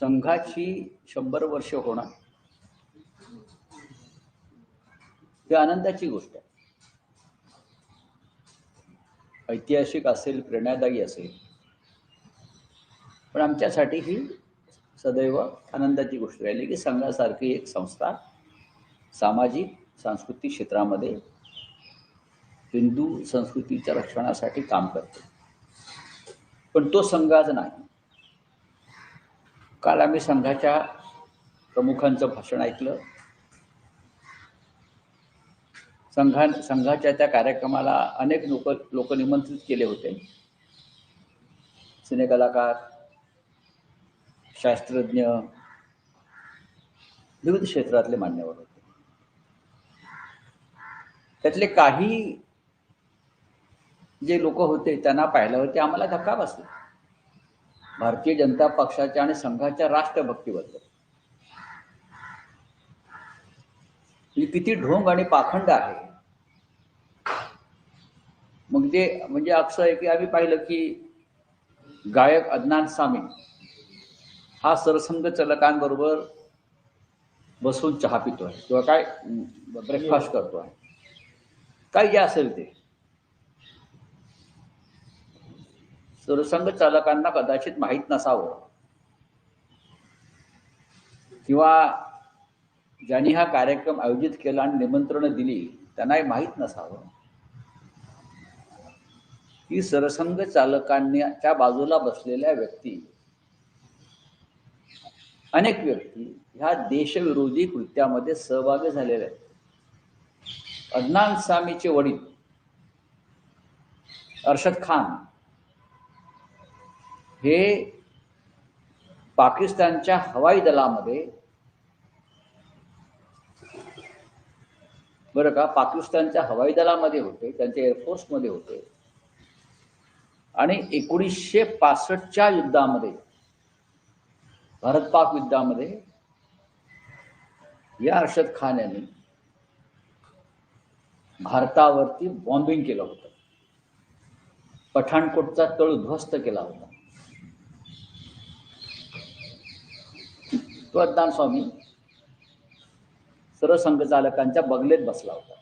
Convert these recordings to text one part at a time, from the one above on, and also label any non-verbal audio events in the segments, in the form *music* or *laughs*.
संघाची शंभर वर्ष होणार. ही आनंदाची गोष्ट आहे. ऐतिहासिक असेल प्रेरणादायी असेल पण आमच्यासाठी ही सदैव आनंदाची गोष्ट राहिली की संघासारखी एक संस्था सामाजिक सांस्कृतिक क्षेत्रामध्ये हिंदू संस्कृतीच्या रक्षणासाठी काम करते. पण तो संघ आज नाही. काल आम्ही संघाच्या प्रमुखांचं भाषण ऐकलं. संघा संघाच्या त्या कार्यक्रमाला अनेक लोक लोक निमंत्रित केले होते. सिनेकलाकार शास्त्रज्ञ विविध क्षेत्रातले मान्यवर होते. त्यातले काही जे लोक होते त्यांना पाहिलं होते आम्हाला धक्का बसला. भारतीय जनता पक्षाच्या आणि संघाच्या राष्ट्रभक्तीबद्दल. ही किती ढोंग आणि पाखंड आहे. मग ते म्हणजे असं आहे की आम्ही पाहिलं की गायक अदनान सामी हा सरसंघ चलकांबरोबर बसून चहा पितो आहे किंवा काय ब्रेकफास्ट करतो आहे काय जे असेल ते. सरसंघ चालकांना कदाचित माहीत नसावं. किंवा ज्यांनी हा कार्यक्रम आयोजित केला आणि निमंत्रण दिली त्यांनाही माहीत नसावं. की सरसंघ चालकांच्या बाजूला बसलेल्या व्यक्ती अनेक व्यक्ती ह्या देशविरोधी कृत्यामध्ये सहभागी झालेल्या आहेत. अदनान सामीचे वडील अरशद खान हे पाकिस्तानच्या हवाई दलामध्ये बरं का पाकिस्तानच्या हवाई दलामध्ये होते त्यांच्या एअरफोर्समध्ये होते. आणि एकोणीसशे पासष्टच्या युद्धामध्ये भारत पाक युद्धामध्ये या अर्षद खान यांनी भारतावरती बॉम्बिंग केलं होतं. पठाणकोटचा तळ उद्ध्वस्त केला होता. तो अद्दान स्वामी सरसंघचालकांच्या बगलेत बसला होता.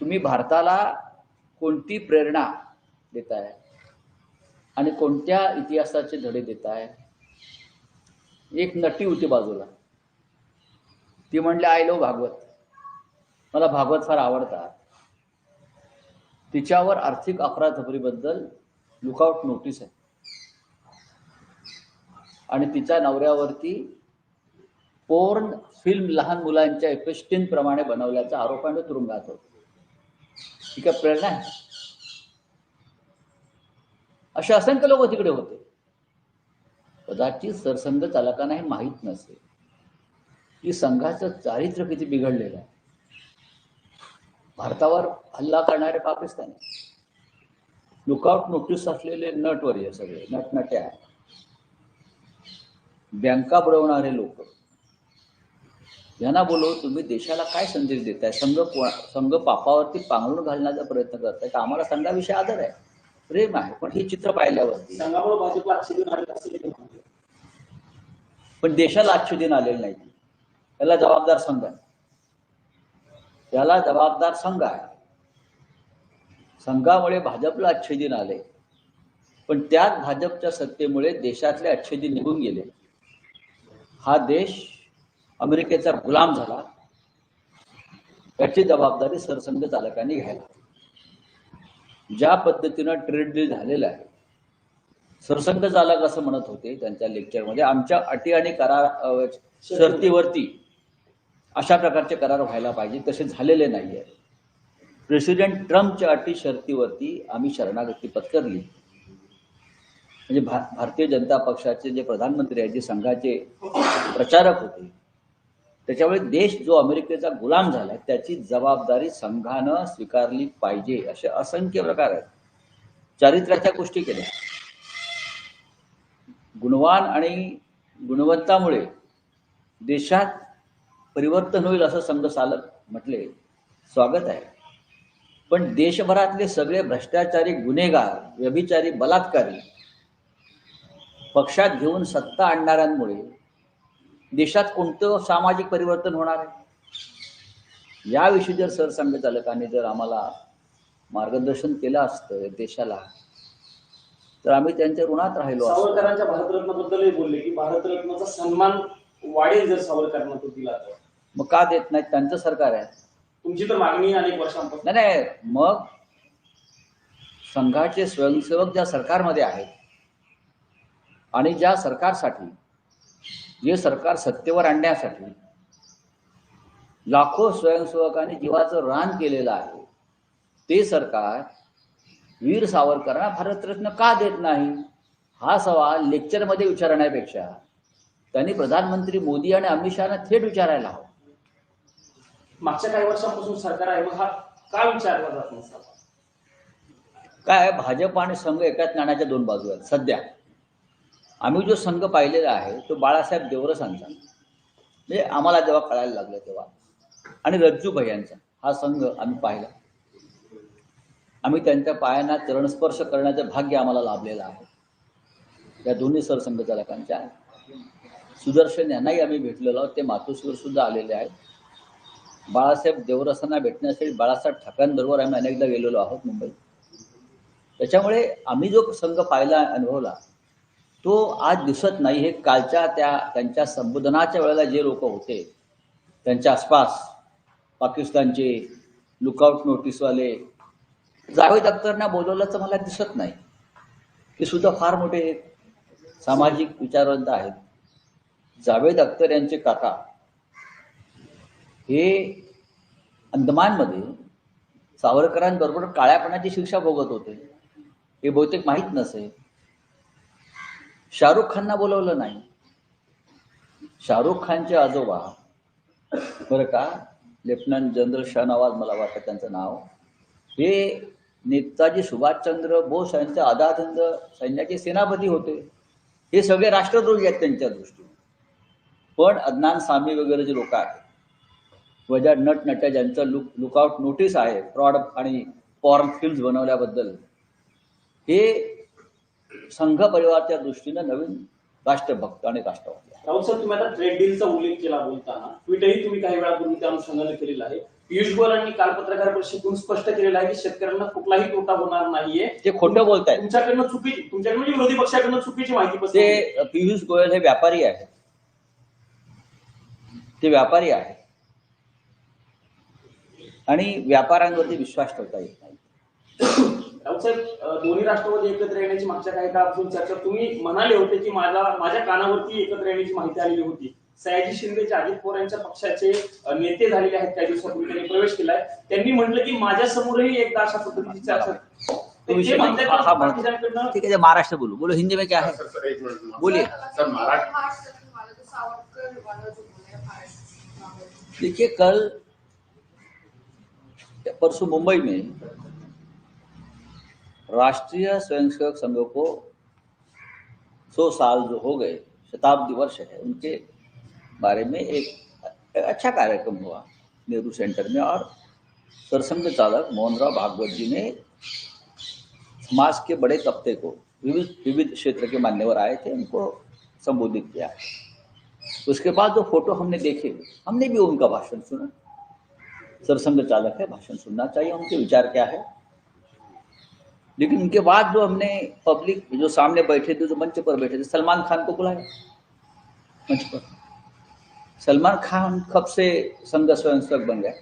तुम्ही भारताला कोणती प्रेरणा देताय? आणि कोणत्या इतिहासाचे धडे देताय? एक नटी होती बाजूला. ती म्हणली आय लो भागवत. मला भागवत फार आवडतात. तिच्यावर आर्थिक अफरातफरीबद्दल लुकआउट नोटीस आहे. आणि तिच्या नवऱ्यावरती पोर्न फिल्म लहान मुलांच्या एफेस्टीन प्रमाणे बनवल्याचा आरोप आणि तुरुंगात होतो. ही काय प्रेरणा आहे. असे असंख्य लोक तिकडे होते. कदाचित सरसंघ चालकांना हे माहीत नसेल. की संघाचं चारित्र्य किती बिघडलेलं आहे. भारतावर हल्ला करणारे पाकिस्तानी. लुकआउट नोटीस असलेले नटवर हे सगळे नटनट्या. बँका बुडवणारे लोक. यांना बोलव तुम्ही देशाला काय संदेश देताय? संघ संघ पापावरती पांघरून घालण्याचा प्रयत्न करताय. तर आम्हाला संघाविषयी आदर आहे. प्रेम आहे. पण हे चित्र पाहिल्यावरती. पण देशाला आजचे दिन आलेले नाही त्याला जबाबदार संघ आहे. त्याला जबाबदार संघ आहे. संघामुळे भाजपला अच्छे दिन आले. पण त्याच भाजपच्या सत्तेमुळे देशातले अच्छे दिन निघून गेले. हा देश अमेरिकेचा गुलाम झाला. याची जबाबदारी सरसंघ चालकांनी घ्यायला ज्या पद्धतीनं ट्रेड डील झालेला आहे सरसंघ चालक असं म्हणत होते त्यांच्या लेक्चरमध्ये आमच्या अटी आणि करार शर्तीवरती अशा प्रकारचे करार व्हायला पाहिजे तसे झालेले नाही आहे प्रेसिडेंट ट्रम्पच्या अटी शर्तीवरती आम्ही शरणागती पत्करली. म्हणजे भा भारतीय जनता पक्षाचे जे प्रधानमंत्री आहेत जे संघाचे प्रचारक होते त्याच्यामुळे देश जो अमेरिकेचा गुलाम झाला त्याची जबाबदारी संघानं स्वीकारली पाहिजे असे असंख्य प्रकार आहेत. चारित्र्याच्या गोष्टी केल्या. गुणवान आणि गुणवत्तामुळे देशात परिवर्तन होईल असं संघ चालक म्हटले स्वागत आहे. पण देशभरातले सगळे भ्रष्टाचारी गुन्हेगार व्यभिचारी बलात्कारी पक्षात घेऊन सत्ता आणणाऱ्यांमुळे देशात कोणतं सामाजिक परिवर्तन होणार आहे? याविषयी जर सरसंघचालकांनी जर आम्हाला मार्गदर्शन केलं असतं देशाला तर आम्ही त्यांच्या ऋणात राहिलो सावरकरांच्या भारतरत्नाबद्दलही बोलले की भारतरत्नाचा सन्मान वाढेल जर सावरकरांना तो दिला तर. मग का देत नाहीत? त्यांचं सरकार आहे. तुमची तर मागणी अनेक वर्षांपासून. नाही मग संघाचे स्वयंसेवक ज्या सरकारमध्ये आहेत आणि ज्या सरकारसाठी जे सरकार सत्तेवर आणण्यासाठी लाखो स्वयंसेवकांनी जीवाचं रान केलेलं आहे ते सरकार वीर सावरकरांना भारतरत्न का देत नाही? हा सवाल लेक्चरमध्ये विचारण्यापेक्षा त्यांनी प्रधानमंत्री मोदी आणि अमित शहाना थेट विचारायला हवं. मागच्या काही वर्षांपासून सरकार आहे मग हा का विचारला जात नसावा काय भाजप आणि संघ एकाच नाण्याच्या दोन बाजू आहेत सध्या. आम्ही जो संघ पाहिलेला आहे तो बाळासाहेब देवरसांचा म्हणजे आम्हाला जेव्हा कळायला लागलं तेव्हा. आणि रज्जू भैयांचा हा संघ आम्ही पाहिला. आम्ही त्यांच्या पायांना चरणस्पर्श करण्याचं भाग्य आम्हाला लाभलेलं आहे. या दोन्ही सरसंघचालकांच्या सुदर्शन यांनाही आम्ही भेटलेलो आहोत. ते मातोश्रीवर सुद्धा आलेले आहेत. बाळासाहेब देवरसांना भेटण्यासाठी बाळासाहेब ठाकरेंबरोबर आम्ही अनेकदा गेलेलो आहोत मुंबईत. त्याच्यामुळे आम्ही जो संघ पाहिला अनुभवला तो आज दिसत नाही. हे कालच्या त्या त्यांच्या संबोधनाच्या वेळेला जे लोक होते त्यांच्या आसपास पाकिस्तानचे लुकआउट नोटीसवाले जावेद अख्तरना बोलवल्याचं मला दिसत नाही. ते सुद्धा फार मोठे सामाजिक विचारवंत आहेत. जावेद अख्तर यांचे काका हे अंदमानमध्ये सावरकरांबरोबर काळ्यापणाची शिक्षा भोगत होते. हे बहुतेक माहीत नसेल. शाहरुख खानना बोलवलं नाही. शाहरुख खानचे आजोबा बरं का? लेफ्टनंट जनरल शाहनवाज मला वाटतं त्यांचं नाव. हे नेताजी सुभाषचंद्र बोस यांचे आझाद सैन्याचे सेनापती होते. हे सगळे राष्ट्रद्रोही आहेत त्यांच्या दृष्टीने. पण अज्ञान सामी वगैरे जे लोक आहेत व ज्या नट नट्या ज्यांचं लुक लुकआउट नोटीस आहे फ्रॉड आणि पॉर्न फिल्म्स बनवल्याबद्दल हे संघ परिवाराच्या दृष्टीनं नवीन राष्ट्रभक्त आणि राष्ट्रवादी. राहुल सर तुम्ही आता ट्रेड डीलचा उल्लेख केला बोलताना ट्विटही तुम्ही काही वेळापूर्वी त्या अनुषंगाने केलेला आहे. पियुष गोयलांनी काल पत्रकार परिषदेतून स्पष्ट केलेलं आहे की शेतकऱ्यांना कुठलाही तोटा होणार नाहीये. ते खोटं बोलत तुमच्याकडनं चुकीची तुमच्याकडनं म्हणजे विरोधी पक्षाकडनं चुकीची माहिती. ते पियुष गोयल हे व्यापारी आहेत. ते व्यापारी आहेत. आणि व्यापाऱ्यांवरती विश्वास ठेवता येत नाही. राऊत साहेब अं, दोन्ही राष्ट्रवादी एकत्र येण्याची मागच्या काही काळापासून चर्चा तुम्ही म्हणाले होते की माझा माझ्या कानावरती एकत्र येण्याची माहिती आलेली होती. सयाजी शिंदेचे अजित पवार यांच्या पक्षाचे नेते झालेले आहेत काही दिवसापूर्वी त्यांनी प्रवेश केलाय. त्यांनी म्हटलं की माझ्या समोरही एकदा अशा पद्धतीची चर्चा ठीक है महाराष्ट्र बोलो. बोलो हिंदी में क्या है सर, सर, एक मिनट बोलिए सर महाराष्ट्र महाराष्ट्र वाला जो सावरकर वाला जो बोला है महाराष्ट्र देखिए कल परसों मुंबई में राष्ट्रीय स्वयंसेवक संघ को सौ साल जो हो गए, शताब्दी वर्ष है, उनके बारे में एक अच्छा कार्यक्रम हुआ नेहरू सेंटर में और सरसंघ चालक मोहनराव भागवत जी ने समाज के बड़े तबके को, विविध विविध क्षेत्र के मान्यवर आए थे, उनको संबोधित किया। उसके बाद जो फ़ोटो हमने देखे, हमने भी उनका भाषण सुना। सरसंघ चालक है, भाषण सुनना चाहिए, उनके विचार क्या है? लेकिन उनके बाद जो हमने पब्लिक जो सामने बैठे थे, जो मंच पर बैठे थे, सलमान खान को बुलाया। मंच पर। सलमान खान कब से संघ स्वयंसेवक बन गए?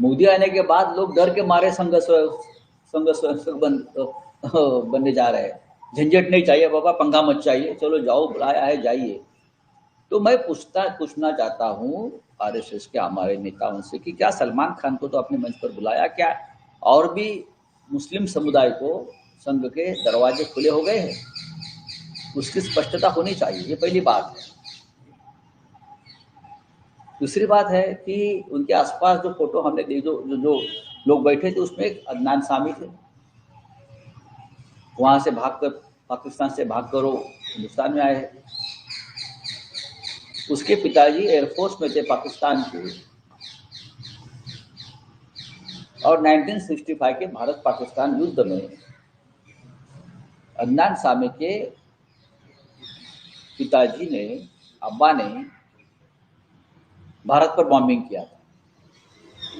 मोदी आने के बाद लोग डर के मारे संघ संघ स्वयंसेवक बन, *laughs* बनने जा रहे हैं। झंझट नहीं चाहिए, बाबा, पंगा मत चाहिए। चलो जाओ बुलाया है जाइए। तो मैं पूछता, पूछना चाहता हूँ आरएसएस के हमारे नेताओं से कि क्या सलमान खान को तो अपने मंच पर बुलाया क्या? और भी मुस्लिम समुदाय को संघ के दरवाजे खुले हो गए हैं। उसकी स्पष्टता होनी चाहिए। ये पहली बात है। दूसरी बात है कि उनके आसपास जो फ़ोटो हमने देखी जो जो, जो लोग बैठे थे उसमें एक अदनान सामी थे। वहाँ से भागकर पाकिस्तान से भागकर वो हिंदुस्तान में आए उसके पिताजी एयरफोर्स में थे पाकिस्तान के। और 1965 के भारत पाकिस्तान युद्ध में अदनान सामे के पिताजी ने, अब्बा ने भारत पर बॉम्बिंग किया था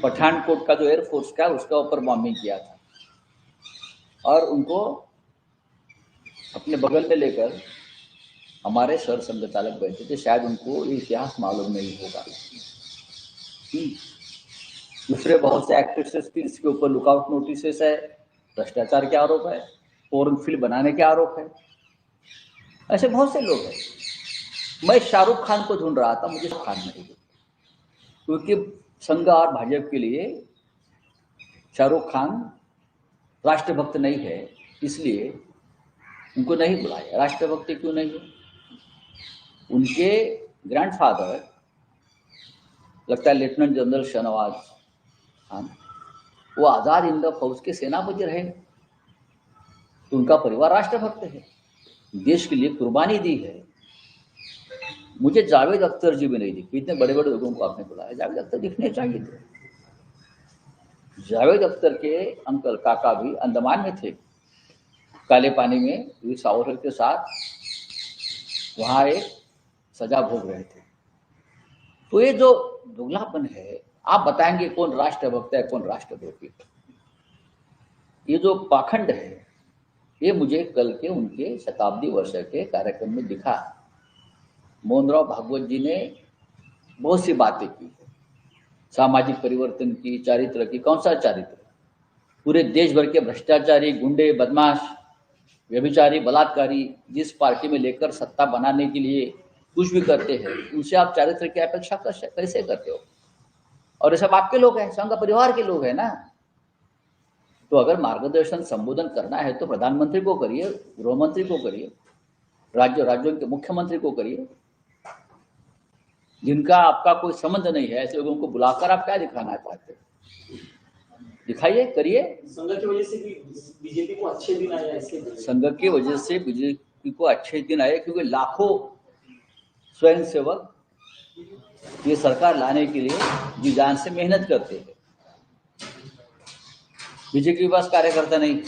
पठानकोट का जो एयरफोर्स का उसका ऊपर बॉम्बिंग किया था और उनको अपने बगल में लेकर हमारे सर संघ चालक बैठे थे शायद उनको इतिहास मालूम नहीं होगा। दूसरे बहुत से एक्ट्रेसेस की इसके ऊपर लुकआउट नोटिसेस है, भ्रष्टाचार के आरोप है फोरन फ़िल्म बनाने के आरोप है। ऐसे बहुत से लोग हैं। मैं शाहरुख खान को ढूंढ रहा था, मुझे खान नहीं क्योंकि संघ और भाजपा के लिए शाहरुख खान राष्ट्रभक्त नहीं है, इसलिए उनको नहीं बुलाया। राष्ट्रभक्त क्यों नहीं है? उनके ग्रैंडफादर लगता है लेफ्टिनेंट जनरल शहनवाज खान वो आज़ाद हिंद फौज के सेनापति रहे। तो उनका परिवार राष्ट्रभक्त है। देश के लिए कुर्बानी दी है। मुझे जावेद अख्तर जी भी नहीं दिखे। इतने बड़े बड़े लोगों को आपने बुलाया। जावेद अख्तर दिखने चाहिए थे। जावेद अख्तर के अंकल काका भी अंडमान में थे। काले पानी में वीर सावरकर के साथ वहाँ एक सजा भोग रहे थे। तो ये जो दुगलापन है आप बताएँगे कौन राष्ट्रभक्त है, कौन राष्ट्रद्रोही ये जो पाखंड है, ये मुझे कल के उनके शताब्दी वर्ष के कार्यक्रम में दिखा। मोहनराव भागवत जी ने बहुत सी बातें की। सामाजिक परिवर्तन की, चारित्र की, कौन सा चारित्र? पूरे देश भर के भ्रष्टाचारी, गुंडे, बदमाश, व्यभिचारी, बलात्कारी, जिस पार्टी में लेकर सत्ता बनाने के लिए कुछ भी करते हैं, उनसे आप चारित्र की अपेक्षा कैसे करते हो? और ये सब आपके लोग हैं संघ परिवार के लोग हैं ना। तो अगर मार्गदर्शन संबोधन करना है तो प्रधानमंत्री को करिए गृह मंत्री को करिए राज्य राज्यों के मुख्यमंत्री को करिए। जिनका आपका कोई संबंध नहीं है ऐसे लोगों को बुलाकर आप क्या दिखाना चाहते हो? दिखाइए करिए। संघ की वजह से भी बीजेपी को अच्छे दिन आए संघ की वजह से बीजेपी को अच्छे दिन आए क्योंकि लाखों स्वयंसेवक ये सरकार लाने के लिए जी जान से मेहनत करते हैं। बीजेपी के पास कार्यकर्ता नहीं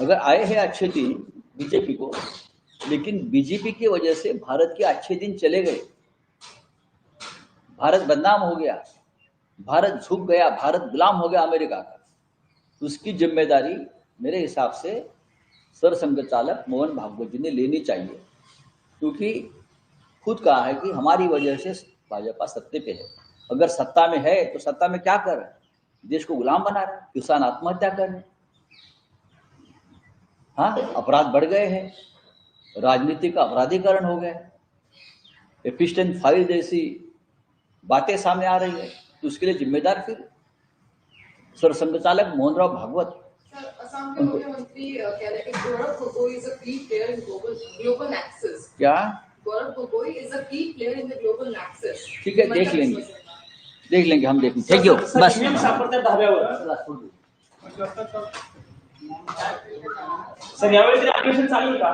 अगर आए हैं अच्छे दिन बीजेपी को, लेकिन बीजेपी की वजह से भारत के अच्छे दिन चले गए। भारत बदनाम हो गया, भारत झुक गया, भारत गुलाम हो गया अमेरिका का। उसकी ज़िम्मेदारी मेरे हिसाब से सर संघ चालक मोहन भागवत जी ने लेनी चाहिए, क्योंकि खुद कहा है कि हमारी वजह से भाजपा सत्ते पे है। अगर सत्ता में है तो सत्ता में क्या कर रहे हैं? देश को गुलाम बना रहे किसान आत्महत्या कर रहे हाँ। अपराध बढ़ गए हैं राजनीति का अपराधीकरण हो गया एपिस्टन फ़ाइल जैसी बातें सामने आ रही है तो उसके लिए जिम्मेदार फिर सर संघ चालक मोहन राव भागवत क्या? गौरव Gogoi is a key player in the global access ठीक है, देख लेंगे। देख लेंगे हम देखेंगे थैंक यू बस। सर यावेळी तरी अधिवेशन चालू का?